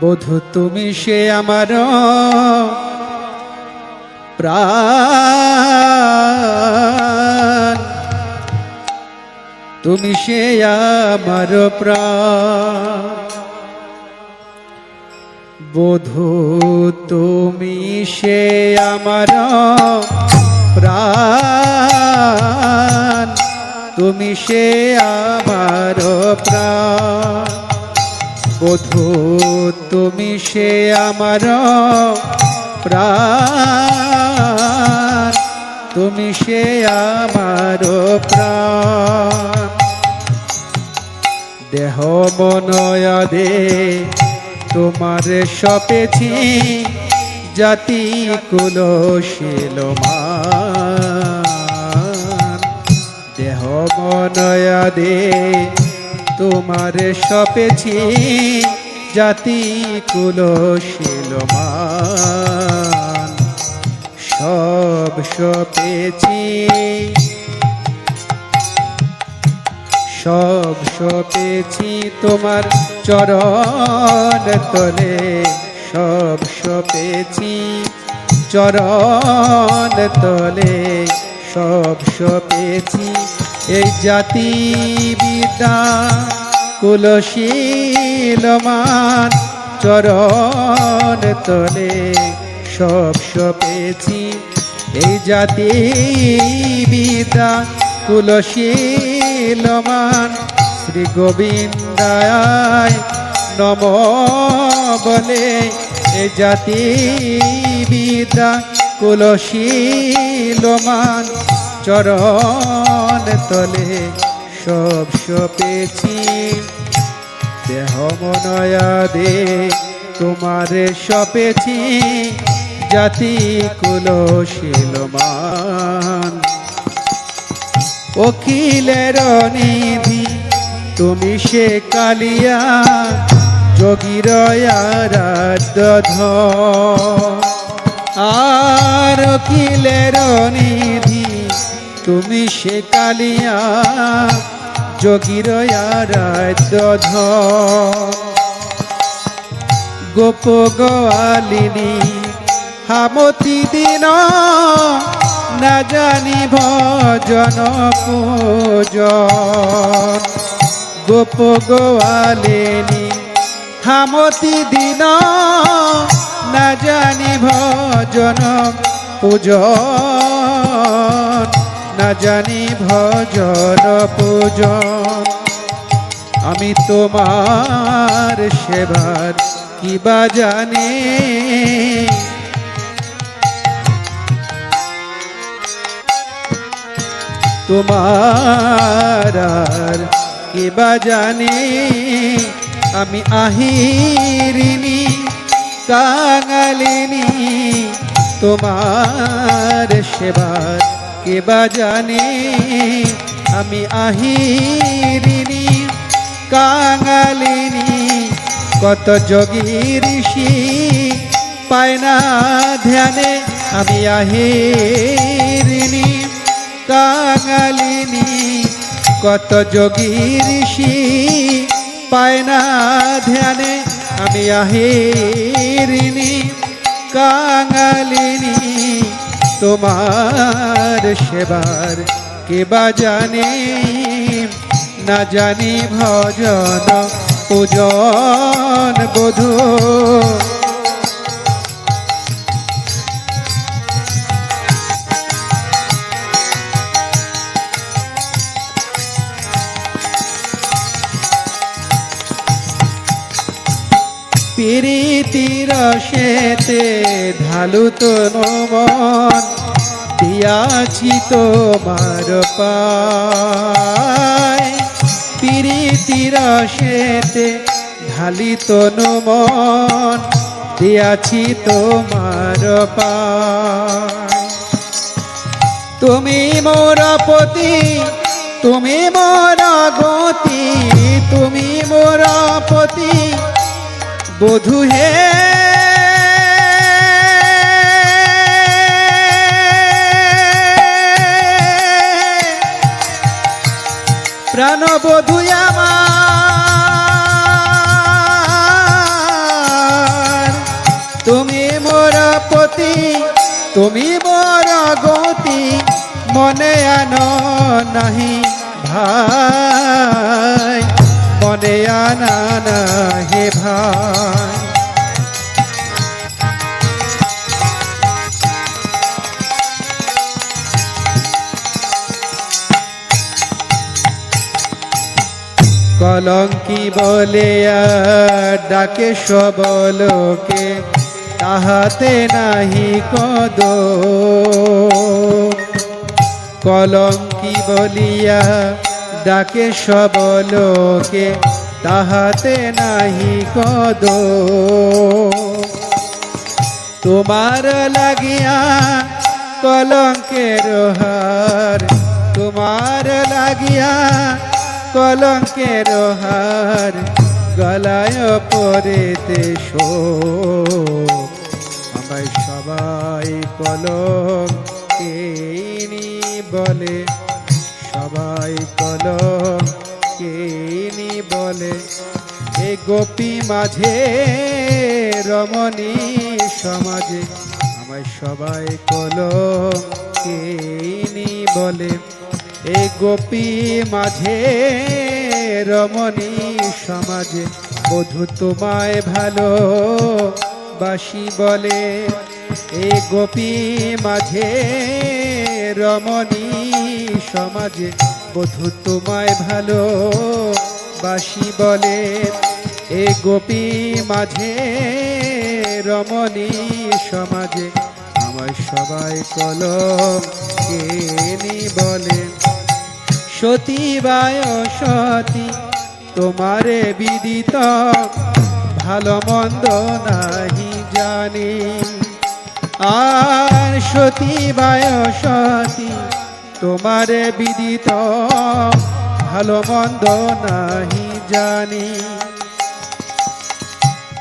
বধু, তুমি সে আমার প্রাণ। তুমি সে আমার প্রাণ। বধু, তুমি সে আমার প্রাণ। তুমি সে আমার প্রাণ। বধু তুমি সে আমার প্রাণ। তুমি সে আমার প্রাণ। দেহ মনয়াদে তোমার সপেছি জাতি কুলশীলমান দেহ মনয়াদে তোমার সপেছি জাতি কুলশীলমান সব সপেছি। সব সপেছি তোমার চরণ তলে। সব সপেছি চরণ তলে। সব সপেছি এই জাতি বিদ্যা কুলশীলমান চরণ তলে সব সপেছি। এই জাতি বিদ্যা কুলশীলমান শ্রী গোবিন্দায় নম বলে। এ জাতি বিদ্যা কুলশীলমান চরণ তলে সব সপেছি। দেহ মনয়াদে তোমারে সপেছি। জাতি কুলশীলমান অখিলের নিধি, তুমি সে কালিয়া। যোগীর আরাধ্য আর অখিলের নিধি, তুমি সে কালিয়া। যোগীর আরাধ্য। গোপ গোয়ালিনী হামতি দিন না জানি ভজন পূজন গোপ গোয়ালিনী হামতি দিন না জানি ভজন পূজন না জানি ভজন পূজন। আমি তোমার সেবার কিবা জানি। তোমার কিবা জানি। আমি আহিরিনি, কাঙালিনী। তোমার সেবার কেবা জানি? আমি আহিরিনি, কাঙালিনী, কত যোগী ঋষি? পায় না ধ্যানে, আমি আহিরিনি, কাঙালিনী, কত যোগী ঋষি? পায় না ধ্যানে, আমি আহিরিনি, কাঙালিনী তোমার সেবার কেবা জানি না জানি ভজন পূজন বধূ। প্রীতির সেতে ঢালু তো মন দিয়াছি তোমার পায়। সেতে ঢালি তো মন দিয়াছি তোমার তুমি মোর পতি, তুমি মোর গতি তুমি মোর পতি। বধু হে জানো বধু আমার, তুমি মোর পতি, তুমি মোর গতি, মনে আনো নাহি ভাই, মনে আনা নাহি ভাই। কলঙ্কি বলে ডাকে সবলকে তাহাতে নাহি কদ কলঙ্কি বলিয়া ডাকে সবলকে তাহাতে নাহি কদ তোমার লাগিয়া কলঙ্কের হার, তোমার লাগিয়া কলঙ্কের হার গলায় পরেতে শো আমায় সবাই কলম কেনি বলে, সবাই কলম কেনি বলে। এ গোপী মাঝে রমণী সমাজে আমায় সবাই কলম কেনি বলে। এ গোপী মাঝে রমণী সমাজে, বধু তোমায় ভালো বাসি বলে। এ গোপী মাঝে রমণী সমাজে, বধু তোমায় ভালো বাসি বলে। এ গোপী মাঝে রমণী সমাজে, আমায় সবাই কলম কেনি বলে। সতী বায় সতী, তোমারে বিদিত, ভালো মন্দ নাহি জানি। আর সতী বায় সতী, তোমারে বিদিত, ভালো মন্দ নাহি জানি।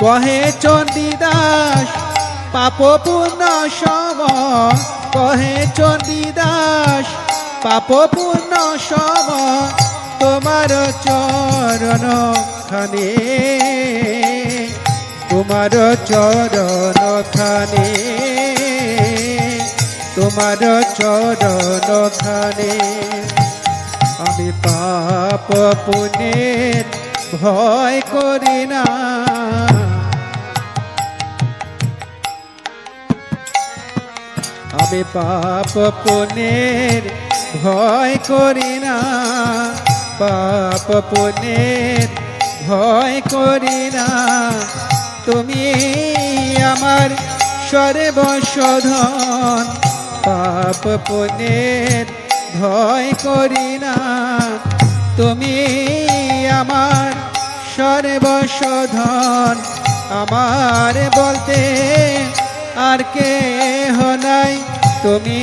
কহে চণ্ডীদাস পাপ পূর্ণ সম, কহে চণ্ডীদাস পাপ পূর্ণ সম, তোমার চরণ খানে। তোমার চরণ খানে। তোমার চরণ খানে। আমি পাপ পুণ্যের ভয় করি না। আমি পাপ পুণ্যের ভয় করি না, পাপ পুণ্যের ভয় করি না। তুমি আমার সর্বশোধন, পাপ পুণ্যের ভয় করি না। তুমি আমার সর্বশোধন, আমার বলতে আর কে নাই। তুমি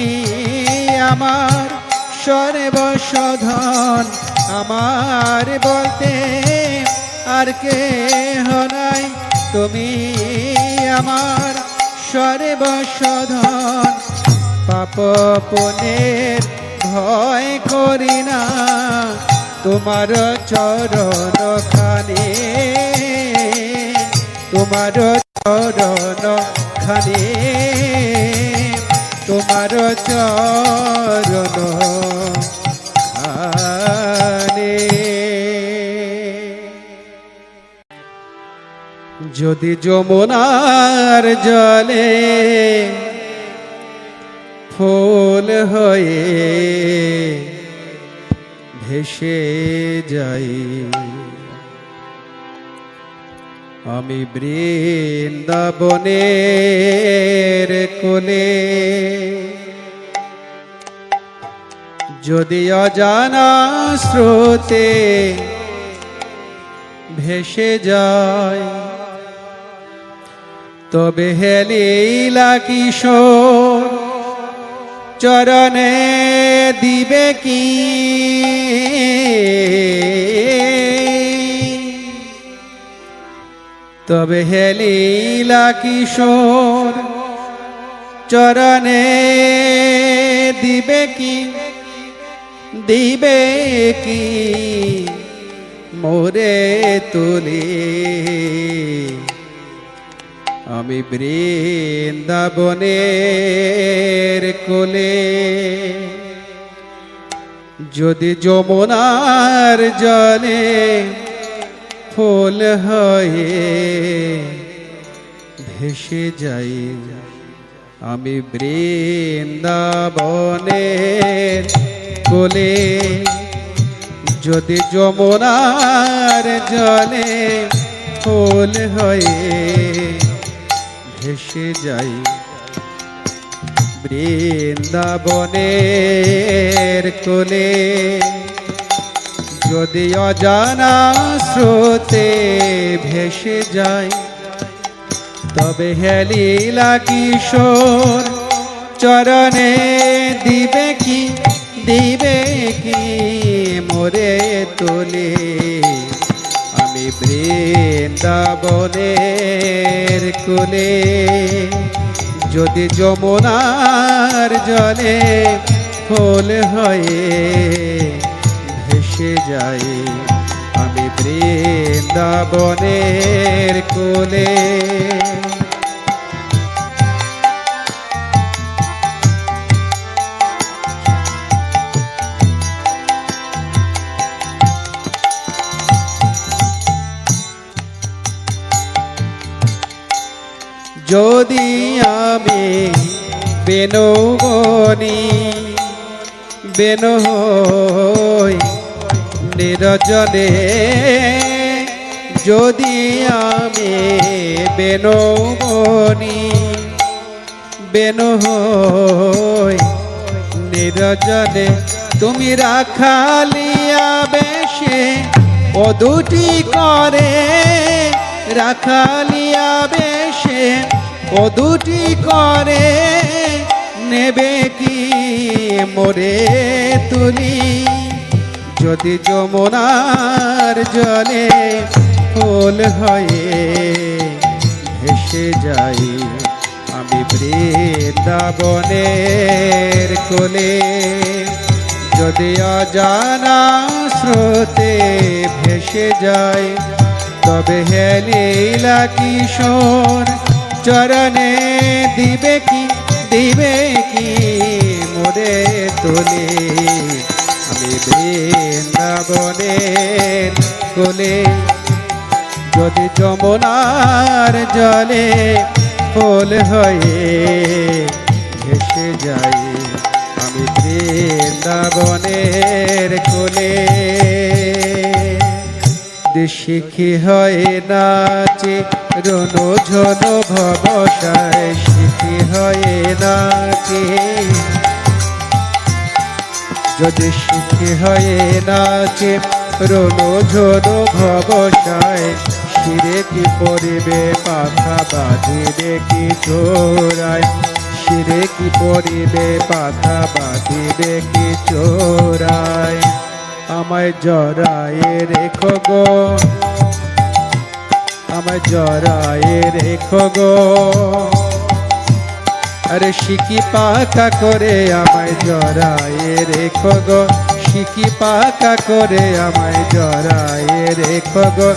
আমার সর্বশোধন আমার বলতে আর কে নাই। তুমি আমার সর্বশোধন পাপ পুনের ভয় করি না। তোমার চরণ খানে, তোমার চরণ খানে। তোমার চরণ খানে যদি যমুনার জলে ফুল হয়ে ভেসে যাই আমি বৃন্দাবনের কোলে যদি অজানা স্রোতে ভেসে যায় তবে হেলিলা কিশোর চরণে দিবে কি? তবে হেলিলা কিশোর, চরণে দিবে কি? দিবে কি? মোরে তুলি। আমি বৃন্দাবনের কোলে, যদি যমুনার জলে ফুল হয়ে ভেসে যাই। আমি বৃন্দাবনের কোলে, যদি যমুনার জলে ফুল হয়ে ভেসে যাই। বৃন্দাবনের কোলে যদি অজানা স্রোতে ভেসে যায় তবে হেলিলা কিশোর চরণে দিবে কি দিবে কি মোরে তোলে। আমি বৃন্দাবনের কোলে, যদি যমুনার জলে ফুল হয়ে ভেসে যাই আমি বৃন্দাবনের কোলে। যদি আমি বেনবনি বেন নিরজনে, যদি আমি বেনবনি বেন হই নিরজনে, তুমি রাখালিয়া বেশে ও দুটি করে রাখালিয়া বেশে ও দুটি করে নেবে কি মোরে তুলি? যদি যমুনার জলে ফুল হয়ে ভেসে যাই, আমি বৃন্দাবনের কোলে। যদি অজানা স্রোতে ভেসে যায় তবে হে লীলা কিশোর চরণে দিবে কি দিবে কি মোরে তোলে। বৃন্দাবনের কোলে, যদি যমুনার জলে ফুল হয়ে ভেসে যাই, আমি বৃন্দাবনের কোলে। শিখি হয়ে নাচে রনো ঝন ভবসায় শিখি হয়ে নাচে যদি শিখে হয়ে নাচে রনো ঝন ভবসায় শিরে কি পরিবে পাখা বাঁধিবে কি চোরায়? শিরে কি পরিবে পাখা বাঁধিবে কি চোরায়? আমায় জড়ায়ে রেখো গো। আমায় জড়ায়ে রেখো গো। আরে শিকি পাকা করে আমায় জড়ায়ে রেখো গো। শিকি পাকা করে আমায় জড়ায়ে রেখো গো।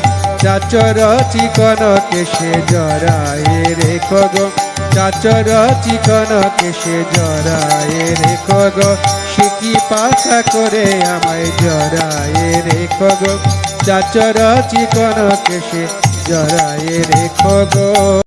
চাচর চিকন কেসে জড়ায়ে রেখো গো। চাচর চিকন কেসে জড়ায়ে রেখো গো। শিকি পাকা করে আমায় জড়ায়ে রেখো গো। চাচর চিকন কেসে জড়ায়ে রেখো গো।